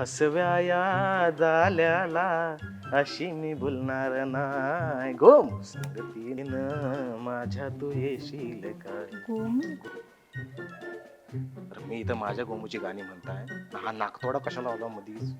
फसव्या या जाल्याला अशी मी बोलणार नाही. गोम संगतीनं माझ्या तू येशील तर मी इथं माझ्या गोमूची गाणी म्हणताय. हा नागतोडा कशाला आला मधीच?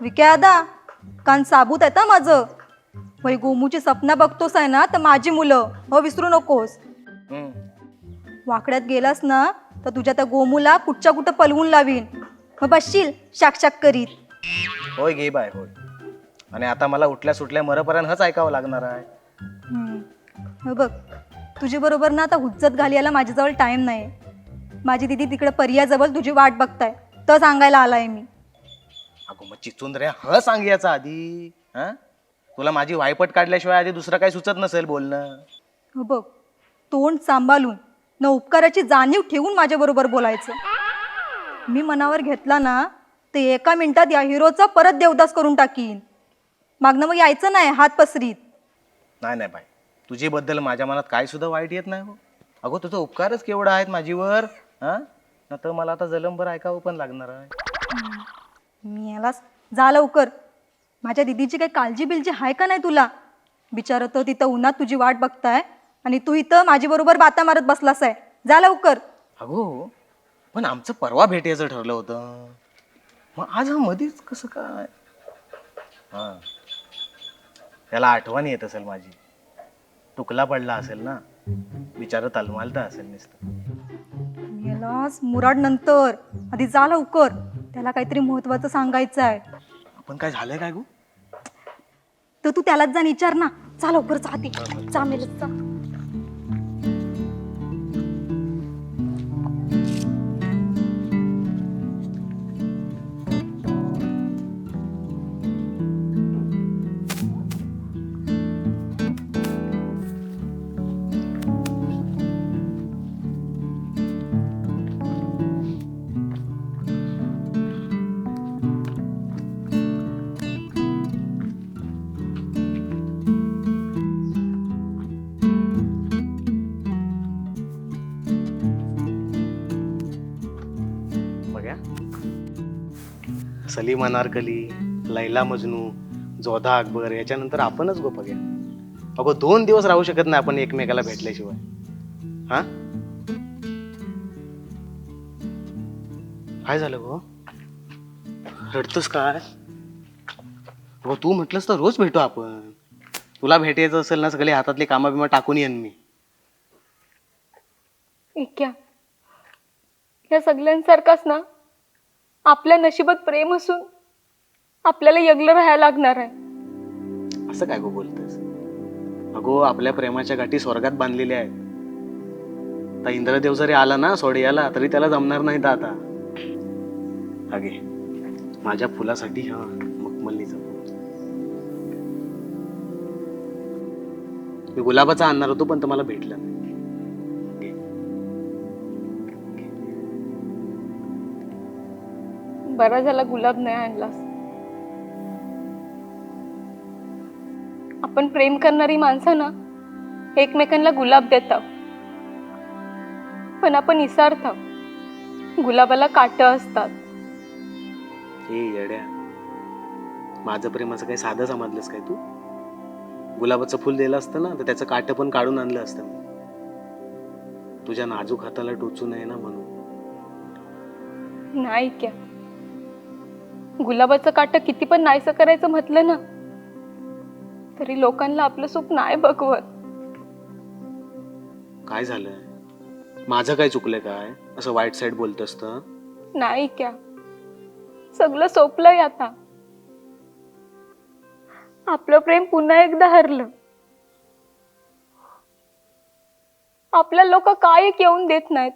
विक्यादा कान साबूत आहे माझं. वय गोमूची सपना बघतोस आहे ना तर माझी मुलं. हो विसरू नकोस. वाकड्यात गेलास ना तर तुझ्या त्या गोमूला कुठच्या कुठं पलवून लावीन? मग बसशील शाक शाक करीत. होय घे बाय होय. आणि आता मला उठल्या सुटल्या मरपर्यंत हच ऐकावं लागणार आहे. हम्म. हो बघ तुझी बरोबर ना आता हुज्जत घालायला माझ्याजवळ टाइम नाही माझी दिदी तिकडे पर्याजवळ तुझी वाट बघताय. तर सांगायला आलाय मी. अगो मग चिचून रे ह सांग याचा आधी हा? तुला माझी वायपट काढल्याशिवाय आधी दुसरं काही सुचत नसेल बोलणं. हो बघ तोंड सांभाळून न उपकाराची जाणीव ठेवून माझ्याबरोबर बोलायचं. मी मनावर घेतला ना ते एका मिनिटात या हिरोचा परत देवदास करून टाकीन. मागणं मग यायचं नाही हात पसरीत. नाही नाही बाई. तुझी बद्दल माझ्या मनात काय सुद्धा वाईट येत नाही हो. अगो तुझा उपकारच केवढा आहेत माझीवर हा? न तर मला आता जलंबर ऐकावं पण लागणार आहे. मी यालाच जा लवकर. माझ्या दिदीची काही काळजी बिलजी आहे का नाही तुला? बिचारं तर तिथं उन्हात तुझी वाट बघताय. आणि तू इथं माझ्याबरोबर बाता मारत बसलास आहे. जा लवकर. अगो पण आमचं परवा भेटायचं ठरलं होतं. मग आज हा मधीच कसं काय? हा. त्याला आठवण येत असेल माझी. तुकला पडला असेल ना? बिचारं तलमालता असेल नुसतं. मुराड नंतर. आधी जा लवकर. त्याला काहीतरी महत्वाचं सांगायचं आहे. आपण काय झालंय काय गो? तर तू त्यालाच जा आणि विचार ना. जा लवकर जा आधी. जा मेलच जा. सलीम अनारकली लैला मजनू जोधा अकबर याच्यानंतर आपणच गोप घ्या. अगो दोन दिवस राहू शकत नाही आपण एकमेकाला भेटल्याशिवाय. हा? काय झालं गो? रडतोस काय? अगो तू म्हटलंस तर रोज भेटू आपण. तुला भेटायचं असेल ना सगळे हातातली कामं बिमा टाकून येईन मी. या सगळ्यांसारखाच ना आपल्या नशिबात प्रेम असून आपल्याला यगलं राहायला लागणार आहे. असं काय गो बोलतेस अगो आपल्या प्रेमाच्या गाठी स्वर्गात बांधलेल्या आहेत. तर इंद्रदेव जरी आला ना सोडियाला तरी त्याला जमणार नाही तर आता. अगे माझ्या फुलासाठी हा मखमल्लीचा मी गुलाबाचा आणणार होतो पण तुम्हाला मला भेटला नाही. बरा झाला गुलाब नाही आणलास. आपण प्रेम करणारी माणसं ना एकमेकांना गुलाब देतात. पण आपण इसारतो गुलाबाला काट असतात. येड्या माझं प्रेम असं काही साधं समजलंस काय तू? गुलाबाचं फुल दिलं असतं ना तर त्याचं काट पण काढून आणलं असतं मी. तुझ्या नाजूक हाताला टोचू नये ना म्हणून. नाही क्या. गुलाबाचं काट किती पण नाहीसं करायचं म्हटलं ना तरी लोकांना आपलं सुख नाही बघवत काय झालंय? माझं काय चुकलंय काय? असं वाईट साईड बोलत असतं नाही क्या. सगळं सोपलंय आता. आपलं प्रेम पुन्हा एकदा हरलं. आपल्या लोक काय एक येऊन देत नाहीत.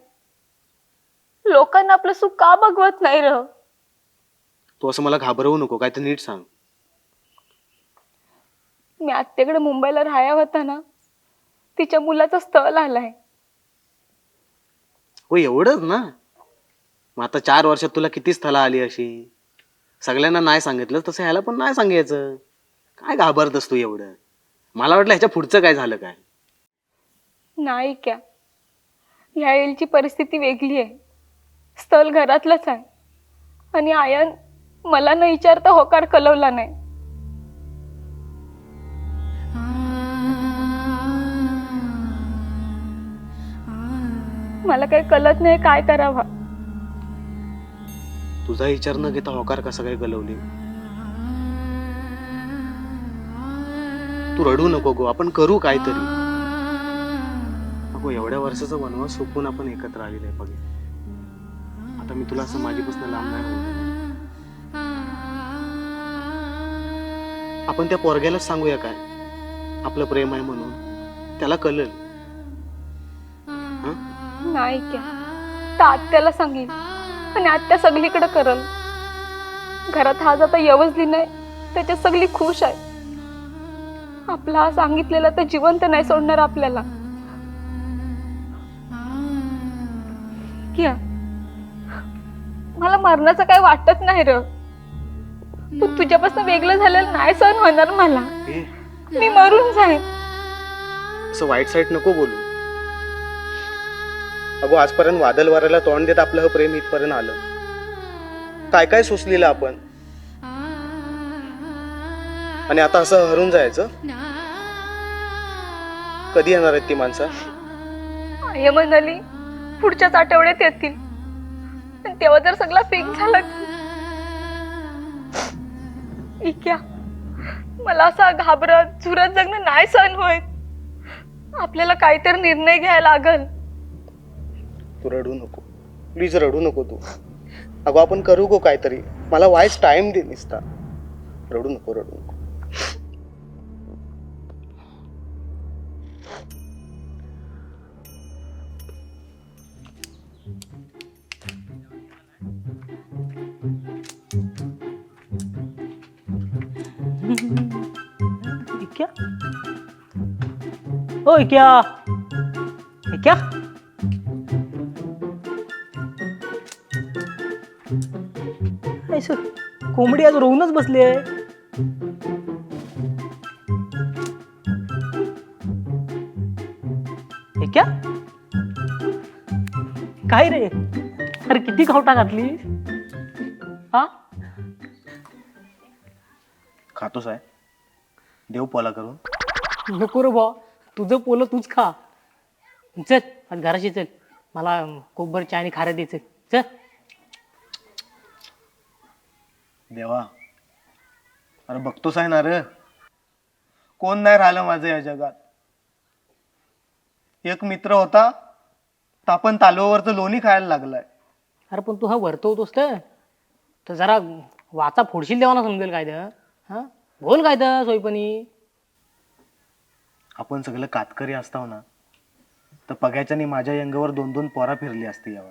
लोकांना आपलं सुख का बघवत नाही रह तू असं मला घाबरवू नको काय तर नीट सांग. मी आत्याकडे मुंबईला राहाया होता ना तिच्या मुलाचं स्थळ आलाय. हो एवढंच ना? मग आता चार वर्षात तुला किती स्थळं आली अशी? सगळ्यांना नाही सांगितलं तसं ह्याला पण नाही सांगायचं. काय घाबरतस तू एवढं? मला वाटलं ह्याच्या पुढचं काय झालं काय? नाही क्या. ह्या परिस्थिती वेगळी आहे. स्थळ घरातलंच आहे. आणि आयन मला न विचारता होकार कलवला नाही. मला काही कळत नाही काय करावा. तुझा विचार न घेता होकार कसा काय गलवली तू रडू नको गो आपण करू काहीतरी. अगो एवढ्या वर्षाचा वनवास सोपून आपण एकत्र आलेलो आहे बघे. आता मी तुला असं माझीपासून लांब नाही होत आपण त्या पोरग्यालाच सांगूया काय? आपलं प्रेम आहे म्हणून. त्याला कळल. नाही क्या आत्याला सांगेन. आणि आत्या सगळीकडे करल. घरात हा आता यवजली नाही त्याच्यात सगळी खुश आहे. आपला हा सांगितलेला तर जिवंत नाही सोडणार आपल्याला. क्या? मला मरणाचं काही वाटत नाही र. पण तुझ्यापासून वेगळं झालेलं नाही सहन होणार मला. ए. मी मरून जाईन. असं वाईट साईड नको बोलू. अगो आजपर्यंत वादल वाऱ्याला तोंड देत आपलं हे प्रेम इथपर्यंत आलं. काय काय सोसलेलं आपण? आणि आता असं हरून जायचं? कधी येणार आहेत ती माणसं? आय म्हणाली पुढच्याच आठवड्यात येतील. पण तेव्हा जर सगळा फिक्स झाला इक्या मला असा घाबरत झुरत जगणं नाही सहन होत. आपल्याला काहीतरी निर्णय घ्यायला लागल. तू रडू नको. प्लीज रडू नको तू. अगो आपण करू गो काहीतरी. मला वाईस टाइम दे निसता. रडू नको रडू नको. ओय क्या? हे क्या? कोंबडी आज रोवूनच बसली आहे. क्या? काय रे? अरे किती खावटा घातली? हा? खातोस आहे. देव पोला करून. नको रे बा. तुझं पोलं तूच खा. चल आज घराशी चल. मला कोबर चहा आणि खारं द्यायचं चल. देवा. अरे बघतोस आहे ना रे. कोण नाही राहिलं माझं या जगात. एक मित्र होता आपण तालुवावरचं लोणी खायला लागलाय. अरे पण तू हा वरतवतोस तर. तर जरा वाचा फोडशील देवाना समजेल काय तर हा? बोल काय तर सोयपणी. आपण सगळं कातकरी असताव ना तर पग्याच्यानी माझ्या यंगवर दोन दोन पोरा फिरली असती यावर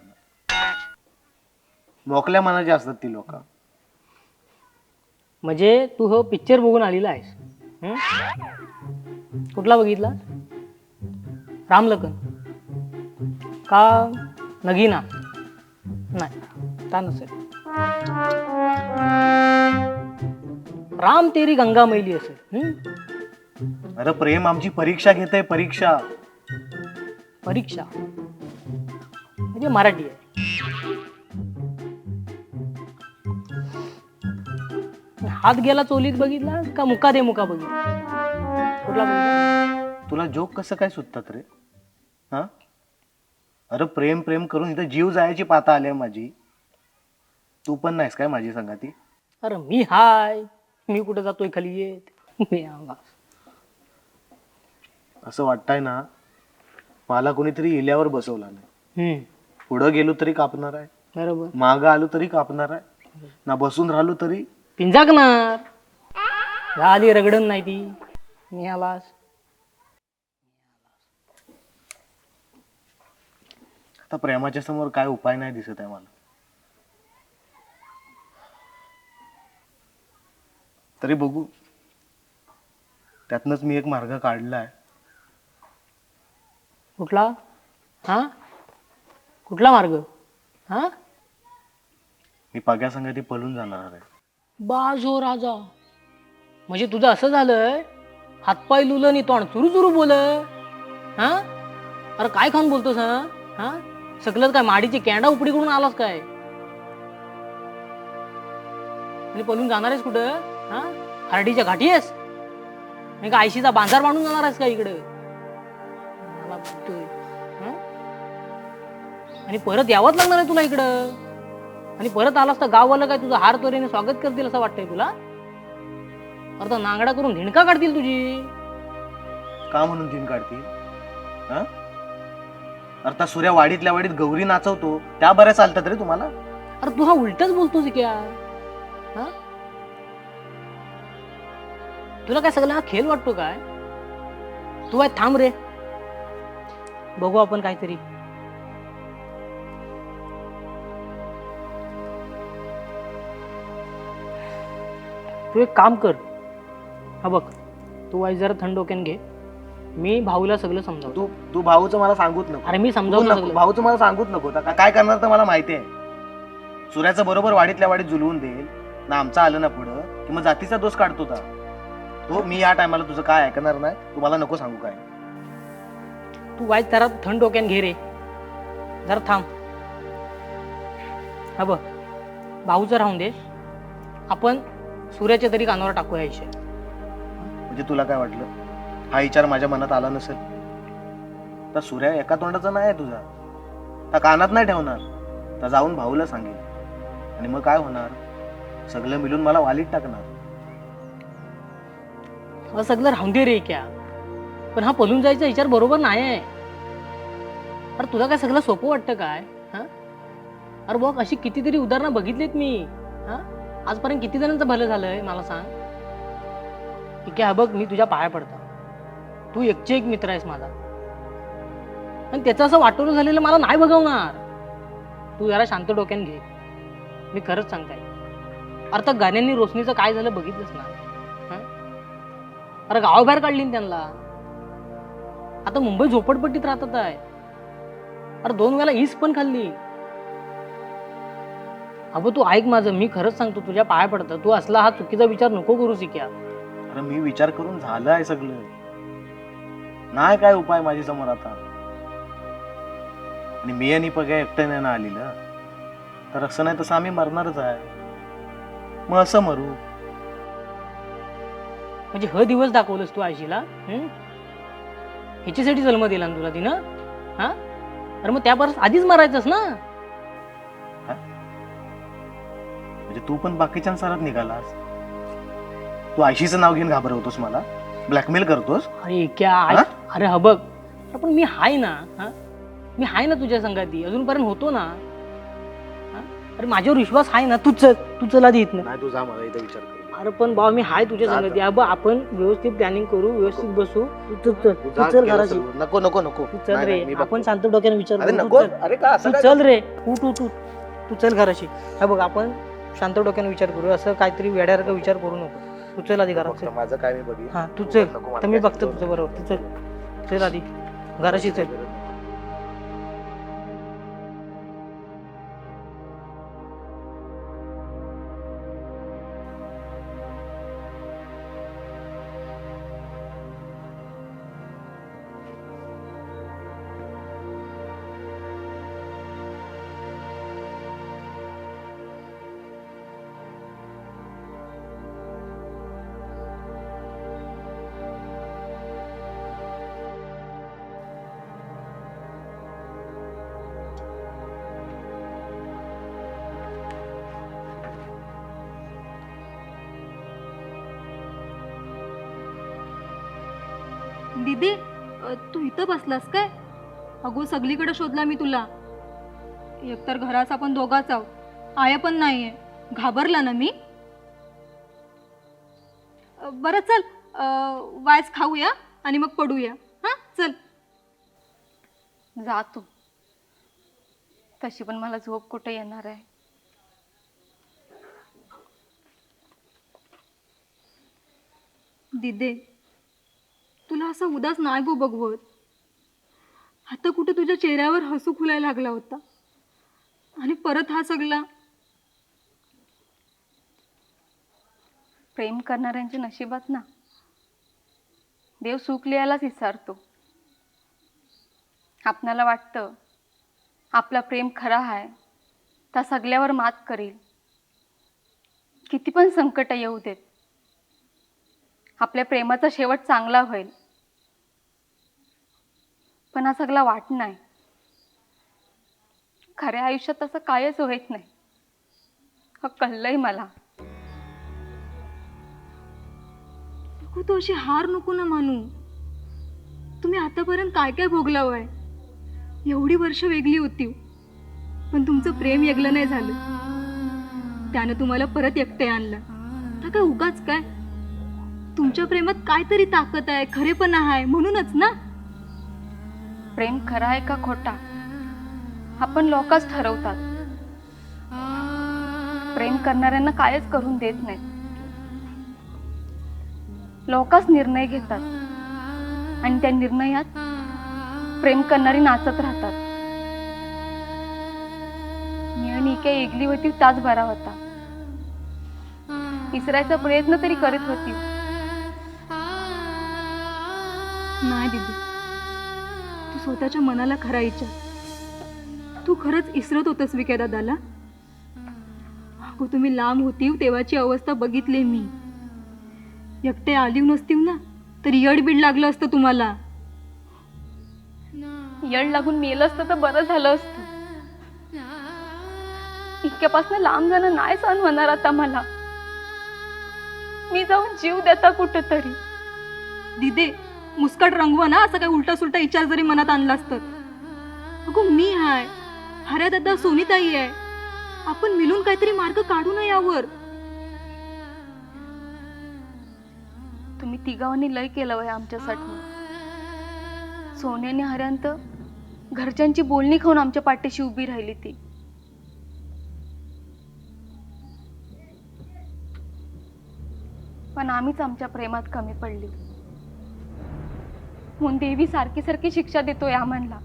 मोकल्या मनाची असतात ती लोक. म्हणजे तू हो पिक्चर बघून आलेला आहेस. हं? कुठला बघितला? रामलखन. का नगीना? नाही का नसेल? राम तेरी गंगा मैली असेल. हं? अरे प्रेम आमची परीक्षा घेत आहे परीक्षा. परीक्षा? म्हणजे मराठी आहे. हात गेला चोलीत बघितला का मुका दे मुका बघितला? कुठला तुला जोक कसं काय सुटतात रे? हा? अरे प्रेम प्रेम करून इथं जीव जायची पाता आली माझी. तू पण नाहीस काय माझी संगाती? अरे मी हाय. मी कुठं जातोय खाली येत? मी. असं वाटतंय ना मला कोणीतरी इल्यावर बसवला नाही हम्म. पुढं गेलो तरी कापणार आहे. बरोबर. मागं आलो तरी कापणार आहे. ना बसून राहिलो तरी. पिंजाकणार झाली रगडण नाही ती. मी आलास. आता प्रेमाच्या समोर काय उपाय नाही दिसत आहे मला. तरी बघू. त्यातनच मी एक मार्ग काढला आहे कुठला? हा? कुठला मार्ग? हा? मी पग्या संगती पळून जाणार आहे. बाजो राजा. म्हणजे तुझं असं झालंय हातपाय लुलं आणि तोंड चुरू चुरू बोल हा? अरे काय खाऊन बोलतोस हा? हा? सगळं काय माडीची कॅन्डा उपडी करून आलास काय? आणि पळून जाणार आहेस कुठं? हा? खारडीच्या घाटी आहेस? नाही का आयशीचा बांजार बांधून जाणार आहेस का इकडं? बघतोय हं? आणि परत यावंच लागणार आहे तुला इकडं. आणि परत आलास तर गाववाला काय तुझं हार तोरीने स्वागत करतील असं वाटतंय तुला? अरे तर नांगडा करून धिणका काढतील तुझी. का म्हणून दिन काढतील? हा? अर्थात सूर्या वाडीतल्या वाडीत गौरी नाचवतो त्या बऱ्या चालतात रे तुम्हाला? अरे तू हा उलटच बोलतोस क्या हा? तुला काय सगळा हा खेळ वाटतो काय? तू काय थांब रे. बघू आपण काहीतरी. तू एक काम कर. हा बघ तू वाईस जरा थंड डोक्यान घे. मी भाऊला सगळं समजावतो. तू तू भाऊचं मला सांगूच नको. अरे मी तू समजावतो नको सगळं. भाऊचं मला सांगूच नको. आता काय करणार तर मला माहिती आहे. सूर्याचं बरोबर वाडीतल्या वाडीत जुलवून देईल. ना आमचं आलं ना पुढं की मग जातीचा दोष काढतो का तो मी या टायमाला तुझं काय ऐकणार नाही तू मला नको सांगू काय. तू वाईट जरा थंड डोक्यान घे रे. जरा थांब. हा बघ भाऊचं राहून दे. आपण सूर्याच्या तरी कानावर टाकूया विषय म्हणजे तुला काय वाटलं? हा विचार माझ्या मनात आला नसेल. तर सूर्या एका तोंडाचा नाही आहे तुझा. त्या कानात नाही ठेवणार. तर जाऊन भाऊला सांगेल. आणि मग काय होणार? सगळं मिळून मला वालीत टाकणार. सगळं राहून दे रे क्या पण हा पळून जायचा विचार बरोबर नाही आहे अरे तुला काय सगळं सोपं वाटतं काय? हा? अरे बघ अशी कितीतरी उदाहरणं बघितलीत मी. हा? आजपर्यंत किती जणांचं भलं झालंय मला सांग? ठीक आहे बघ मी तुझ्या पाया पडतो. तू एकचे एक मित्र आहेस माझा. आणि त्याचं असं वाटवलं झालेलं मला नाही बघवणार. तू जरा शांत डोक्यान घे. मी खरंच सांगताय अरे तर गाण्यांनी रोशनीचं काय झालं बघितलंच ना? अरे गावाबाहेर काढली त्यांना. आता मुंबई झोपडपट्टीत राहतात आहे. अरे दोन वेळा ईस पण खाल्ली. अगं तू ऐक माझं मी खरंच सांगतो तुझ्या पाया पडतं. तू असला हा चुकीचा विचार नको करू शिक्या अरे मी विचार करून झालं आहे सगळं. नाही काय उपाय माझी समोर आता. आणि मी आणि पग्या एकट्याने ना आलेलं. तर असं नाही तसं आम्ही मरणारच आहे. मग असं मरू. म्हणजे ह दिवस दाखवलंस तू आयशीला हं? ह्याच्यासाठी जन्म दिला ना तुला तिनं? हा? अरे मग त्यापर्यंत आधीच मारायचंस ना? म्हणजे तू पण बाकीच्यांसारच निघालास. तू आयशीचं नाव घेऊन घाबरवतोस मला. ब्लॅकमेल करतोस. अरे क्या हा? अरे हा बघ. अरे पण मी हाय ना हा? मी हाय ना तुझ्या संगाती. अजूनपर्यंत होतो ना. हा? अरे माझ्यावर विश्वास आहे ना तू चल तू चल आधी इथनं. नाही तू जा मला इथं विचार कर. अरे पण बाबा मी हाय तुझ्या संगती. अबा आपण व्यवस्थित प्लॅनिंग करू व्यवस्थित बसू. तू चल तू तू जा चल केलं घराची सर्व. नको नको नको. तू चल नाही, रे. नाही, मी बघतो. आपण शांत डोक्याने विचार अरे करू. तू नको. चल. अरे का? असं तू काय चल रे. उठ उठ उठ. तू चल घराशी. हा बघ आपण शांत डोक्याने विचार करू. असं काहीतरी वेड्यासारखा विचार करू नको. तू चल आधी घरात. बघतो, चल माझं काय मी बघीन. हा तू तू चल. नको मला तर मी काय बघतो तुझं बरोबर. तू चल. चल आधी. घराशी चल. दीदी अ, तू इथं बसलास काय? अगो सगळीकडे शोधला मी तुला. एकतर घराचा आपण दोघाच आहोत. आया पण नाहीये. घाबरला ना मी? बरं चल. वायस खाऊया आणि मग पडूया. हां चल. जा तू तशी पण मला झोप कुठे येणार आहे? दिदे तुला असा उदास नाही गो बघवत. आता कुठं तुझ्या चेहऱ्यावर हसू खुलायला लागला होता. आणि परत हा सगळा. प्रेम करणाऱ्यांच्या नशिबात ना. देव सुख लिहायलाच विसारतो. आपणाला वाटतं आपला प्रेम खरा आहे त्या सगळ्यावर मात करेल. किती पण संकट येऊ देत आपल्या प्रेमाचा शेवट चांगला होईल. पण हा सगळा वाट नाही. खऱ्या आयुष्यात तसं कायच होत नाही. हा कळलंय मला. नको तू अशी हार नको ना मानू. तुम्ही आतापर्यंत काय काय भोगला वय एवढी वर्ष वेगळी होती हो. पण तुमचं प्रेम वेगळं नाही झालं. त्यानं तुम्हाला परत एकटे आणलं. तर काय उगाच काय? तुमच्या प्रेमात काहीतरी ताकद आहे खरेपणा आहे म्हणूनच ना? प्रेम खरा आहे का खोटा? आपण लोकच ठरवतात. प्रेम करणाऱ्यांना कायच करून देत नाहीत. लोकच निर्णय घेतात. आणि त्या निर्णयात प्रेम करणारी नाचत राहतात. मी आणि इके एकली होती ताच बरा होता. विसरायचा प्रयत्न तरी करत होती. नाही दीदी. स्वतःच्या मनाला खरा विचार तू खरंच इसरत होतस विके दादाला? अगो तुम्ही लांब होतीव तेव्हाची अवस्था बघितली मी. एकटे आलीव नसतीव ना तर यडबीड लागलं असतं तुम्हाला. येड लागून मेलं असतं तर बरं झालं असतं. इतक्यापासून लांब जाणं नाही सहन होणार आता मला. मी जाऊन जीव देता कुठं तरी दिदे मुस्कट रंगव ना असं काय उलटा सुलटा विचार जरी मनात आणला असतं. अगो मी हाय. हऱ्या दादा सोनीताई आहे. आपण मिळून काहीतरी मार्ग काढू ना यावर. तुम्ही तिघांनी लय केलं वय आमच्यासाठी. सोन्याने हऱ्यांत घरच्यांची बोलणी खाऊन आमच्या पाठीशी उभी राहिली ती. पण आम्हीच आमच्या प्रेमात कमी पडली. म्हणून देवी सारखी सारखी शिक्षा देतोय आम्हाला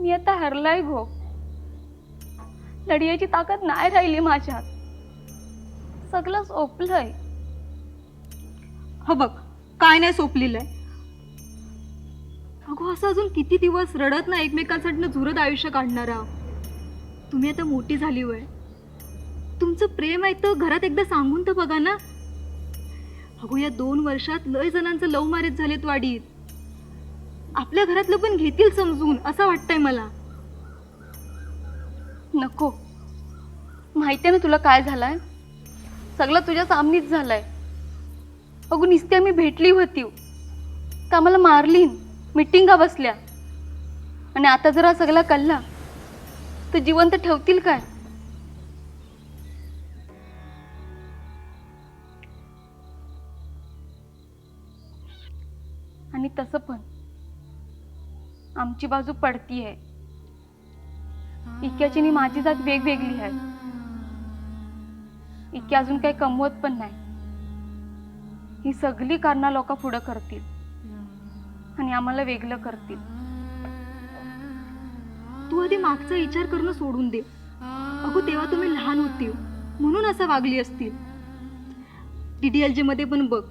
मी आता हरलाय गो. लढियाची ताकद नाही राहिली माझ्यात. सगळं सोपलंय. हो बघ काय नाही सोपलेलं अगो असं अजून किती दिवस रडत ना एकमेकांसाठी झुरत आयुष्य काढणार? आहोत तुम्ही आता मोठी झाली वय. तुमचं प्रेम आहे तर घरात एकदा सांगून तर बघा ना. अगो या दोन वर्षात लय जणांचं लव मॅरेज झालेत वाडीत आपल्या घरातलं पण घेतील समजून असं वाटतंय मला. नको. माहितीये ना तुला काय झालंय? सगळं तुझ्या सामनीच झालंय. अगो नुसती आम्ही भेटली होती. तर आम्हाला मारलीन मिटिंगा बसल्या. आणि आता जरा सगळा कल्ला तर जिवंत ठेवतील काय? तसं पण. आमची बाजू पडती आहे इक्याची आणि माझी जात वेगवेगळी आहे. इके अजून काही कमवत पण नाही. ही सगळी कारणं लोक पुढं करतील. आणि आम्हाला वेगळं करतील. तू आधी मागचा विचार करणं सोडून दे. अगो तेव्हा तुम्ही लहान होती. म्हणून असं वागली असतील. डीडीएलजे मध्ये पण बघ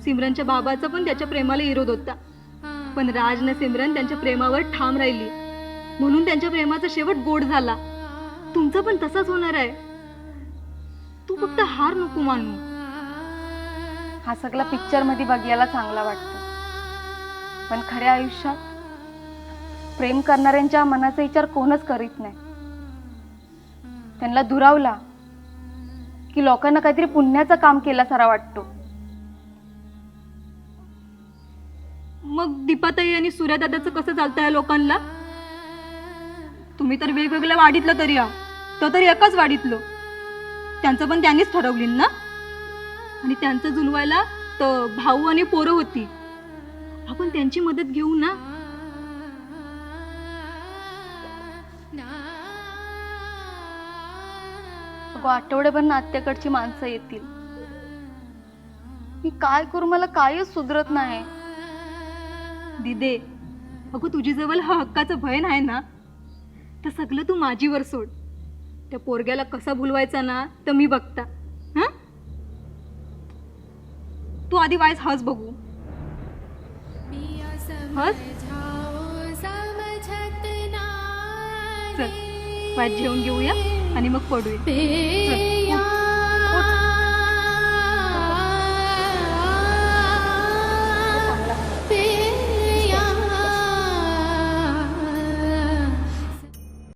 सिमरनच्या बाबाचा पण त्याच्या प्रेमाला विरोध होता. पण राज न सिमरन त्यांच्या प्रेमावर ठाम राहिली. म्हणून त्यांच्या प्रेमाचा शेवट गोड झाला. तुमचा पण तसाच होणार आहे. तू फक्त हार नको मानू. हा सगळा पिक्चरमध्ये बघायला चांगला वाटतो. पण खऱ्या आयुष्यात प्रेम करणाऱ्यांच्या मनाचा विचार कोणच करीत नाही. त्यांना दुरावला की लोकांना काहीतरी पुण्याचं काम केल्यासारा वाटतो. मग दीपाताई आणि सूर्यदादाचं कसं चालतं या लोकांना तुम्ही तर वेगवेगळ्या वाडीतलं तरी या. तो तरी एकाच वाडीतलं. त्यांचं पण त्यांनीच ठरवली ना? आणि त्यांचं जुलवायला तर भाऊ आणि पोरं होती. आपण त्यांची मदत घेऊ ना? अगं आठवड्याभर नात्याकडची माणसं येतील. मी काय करू? मला कायच सुधरत नाही. दिदे अगं तुझीजवळ हा हक्काचं भय आहे ना? तर सगळं तू माझीवर सोड. त्या पोरग्याला कसा भुलवायचा ना तर मी बघता. हा? तू आधी वायस हस बघू. हस? चल वाईट जेवण घेऊया आणि मग पडूया.